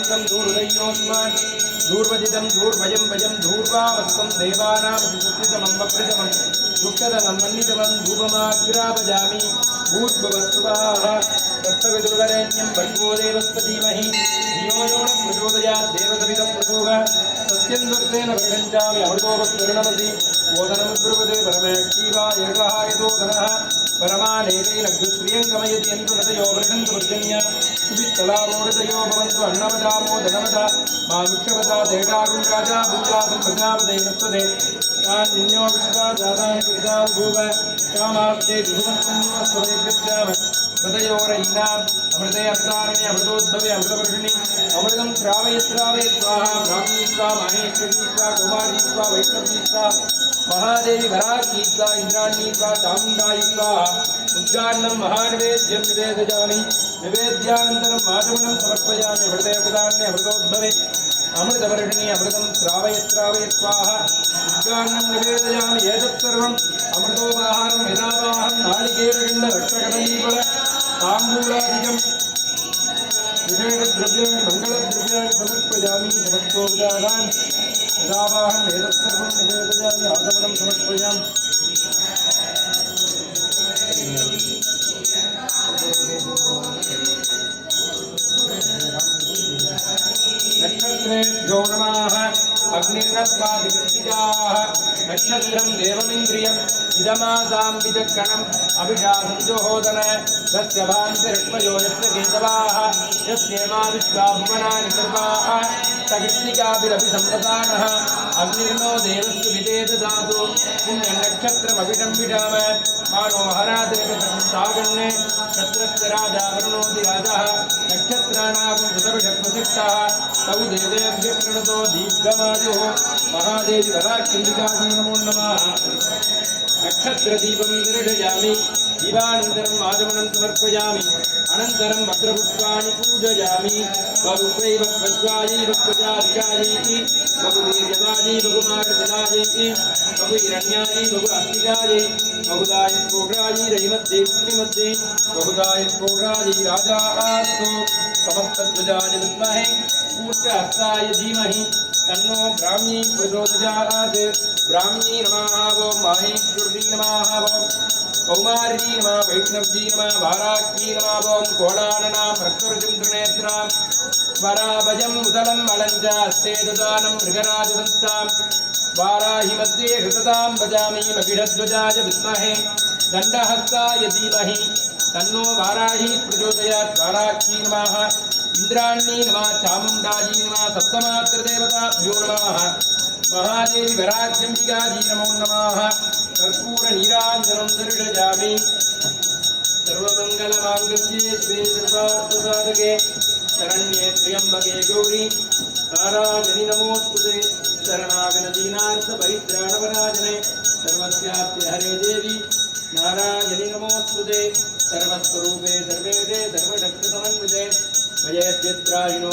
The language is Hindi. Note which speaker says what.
Speaker 1: தூர்வதிதம் தூர்வைனோஸ்மான் தூர்வதிதம் தூர்வயம் வயம் தூர்வாவஸ்வம் தேவானாமதிதமம் வப்ரதமம் துக்ததமம் மன்னிதமம் தூபமாக்ராபஜாமி பூர்வவஸ்துவாக தத்தவிதுர்வரண்யம் பல்வோ தேவஸ்பதீமஹி யோயோன பிரச்சோதயா தேவதவிதம் பிரசோக சத்யந்தர்த்தேன பிரகஞ்சாமி அமதோபஸ்தருணமசி ஓதனம் பிரபதே பரமேக்ஷீவாய ரகாயதோதனः பரமானேவேன ஸ்ரீயங்கமயதி என்று நதையோ பிரகந்து பிரஜன்யா गमयति यन्तु नतयो वृषन्तु पर्जन्य सुवित्तलामोदयो भवन्तु अन्नवदामो धनवदा मामिक्षवदा देडागुं राजा भूयासं प्रजापते नस्वते तान्यो विश्वा जातानि पिता भूव कामास्ते मृतयोरयिनाम् अमृते अवतारणे अमृतोद्भवे ब्राह्मी स्वा माहेश्वरी स्वा कुमारी स्वा वैष्णवी महादेवी वराही स्वा इन्द्राणी स्वा चामुण्डायि स्वाहा उद्गान्नं महानिवेद्यं निवेदयामि निवेद्यानन्तरं माचमनं समर्पयामि अमृतान्ने अमृतोद्भवे अमृतवर्षिणि अमृतं श्रावय श्रावय स्वाहा उद्गान्नं निवेदयामि एतत् सर्वम्। अमृतोपहारं यदावाहं नालिकेरगण्डरक्षकदलीफल ताम्बूलादिकं विशेषद्रव्याणि मङ्गलद्रव्याणि समर्पयामि समस्तोपचारान् यदावाहं एतत् सर्वं निवेदयामि, आगमनं नक्षत्रेभ्यो नमः अग्निर्नस्वादिकृत्तिकाः नक्षत्रं देवमिन्द्रियम् इदमासां विचक्रणम् अभिषादं जोहोदन तस्य भान्तिरक्मयो यस्य केशवाः यस्येमा विश्वा भुवनानि सर्वाः सकृत्तिकाभिरभिसम्पदानः अग्निर्नो देवस्तु विदे ददातु पुण्यनक्षत्रमभिषं विडाम मानोहरादेवसागण्ये क्षत्रस्य राजा वरुणोति राजः नक्षत्राणां कृतविषक्वसिष्टः तौ देवेभ्यः प्रणतो दीर्घमायुः महादेवी वराक्षिन्दिकाजी नमो नमः नक्षत्रदीपं निर्जयामि दीपानन्तरम् आगमनं समर्पयामि, अनन्तरं वक्त्रपुष्पाणि पूजयामि। बहुवै वक्वज्वायै वक्वजाधिकायै बहुवीर्यवाजी बहुमार्जनायै बहुहिरण्यायै बहु अस्तिकायै बहुदाय स्फोटायै पुण्यमध्ये बहुदाय स्फोटायै राजास्तु समस्तध्वजाय विद्महे कूर्चहस्ताय धीमहि। तन्नो ब्राह्मी प्रचोदयात् ब्राह्मी नमः वो माहेश्वरी नमः वो कौमारी नमः, वैष्णवी नमः वाराकी नमः वों कोणाननां रक्तवृजं त्रिनेत्रां वराभजम् उदलम् अलञ्च हस्ते ददानं मृगराजसंस्थां वाराहि मध्ये हृततां भजामि, मगिढध्वजाय विद्महे दण्डहस्ताय धीमहि, तन्नो वाराही प्रचोदयात् वाराकी नमः। इन्द्राणी नमः, चामुण्डाजी नमः सप्तमात्रदेवताभ्यो नमः। महादेवी वराज्यम्बिकाजी नमो नमः। कर्पूरनीराञ्जनं दर्शयामि सर्वमङ्गलमाङ्गल्ये शिवे सर्वार्थसाधके शरण्ये त्र्यम्बके गौरी। नारायणि नमोऽस्तुते शरणागनदीनार्थपरित्राणपराजने सर्वस्याप्य हरे देवी। नारायणि नमोऽस्तुते सर्वस्वरूपे सर्वेशे सर्वशक्तिसमन्विते भयेद्यत्राहिणो